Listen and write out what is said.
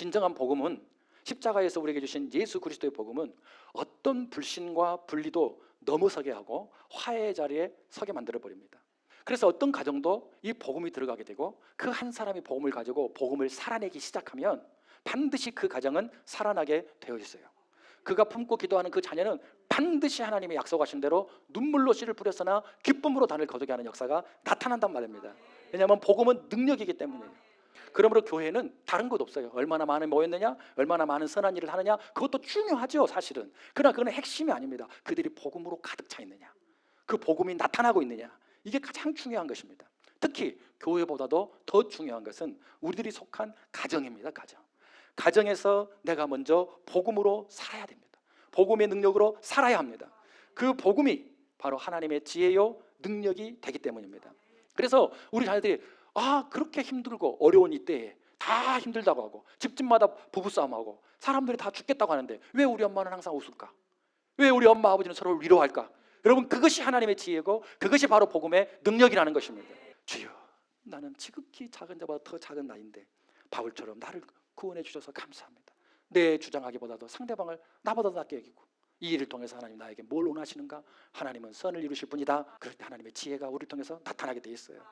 진정한 복음은 십자가에서 우리에게 주신 예수 그리스도의 복음은 어떤 불신과 분리도 넘어서게 하고 화해의 자리에 서게 만들어 버립니다. 그래서 어떤 가정도 이 복음이 들어가게 되고 그 한 사람이 복음을 가지고 복음을 살아내기 시작하면 반드시 그 가정은 살아나게 되어 있어요. 그가 품고 기도하는 그 자녀는 반드시 하나님의 약속하신 대로 눈물로 씨를 뿌렸으나 기쁨으로 단을 거두게 하는 역사가 나타난단 말입니다. 왜냐하면 복음은 능력이기 때문이에요. 그러므로 교회는 다른 것 없어요. 얼마나 많은 모였느냐, 얼마나 많은 선한 일을 하느냐, 그것도 중요하죠, 사실은. 그러나 그건 핵심이 아닙니다. 그들이 복음으로 가득 차 있느냐, 그 복음이 나타나고 있느냐, 이게 가장 중요한 것입니다. 특히 교회보다도 더 중요한 것은 우리들이 속한 가정입니다, 가정. 가정에서 내가 먼저 복음으로 살아야 됩니다. 복음의 능력으로 살아야 합니다. 그 복음이 바로 하나님의 지혜요 능력이 되기 때문입니다. 그래서 우리 자녀들이 아 그렇게 힘들고 어려운 이때에 다 힘들다고 하고 집집마다 부부싸움하고 사람들이 다 죽겠다고 하는데 왜 우리 엄마는 항상 웃을까? 왜 우리 엄마 아버지는 서로를 위로할까? 여러분 그것이 하나님의 지혜고 그것이 바로 복음의 능력이라는 것입니다. 주여 나는 지극히 작은 자보다 더 작은 나인데 바울처럼 나를 구원해 주셔서 감사합니다. 내 주장하기보다도 상대방을 나보다 낫게 여기고 이 일을 통해서 하나님 나에게 뭘 원하시는가? 하나님은 선을 이루실 분이다. 그럴 때 하나님의 지혜가 우리를 통해서 나타나게 돼 있어요.